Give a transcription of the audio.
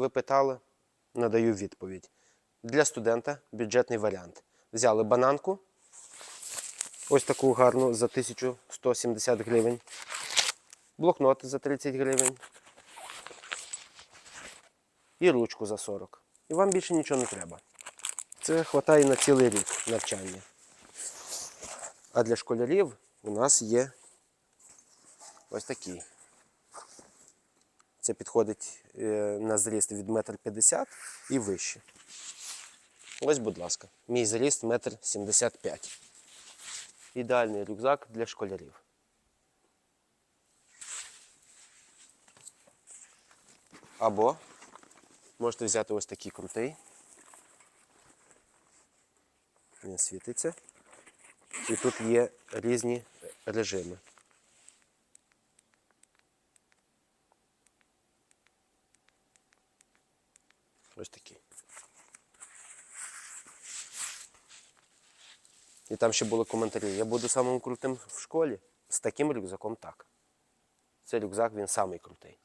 Ви питали, надаю відповідь. Для студента бюджетний варіант. Взяли бананку, ось таку гарну за 1170 гривень, блокнот за 30 гривень і ручку за 40. І вам більше нічого не треба. Це вистачає на цілий рік навчання. А для школярів у нас є ось такий. Це підходить е, на зріст від 1,50 м і вище. Ось, будь ласка, мій зріст 1,75 м. Ідеальний рюкзак для школярів. Або можете взяти ось такий крутий. Він світиться. І тут є різні режими. Ось такий. І там ще були коментарі. Я буду самим крутим в школі. З таким рюкзаком так. Цей рюкзак він самий крутий.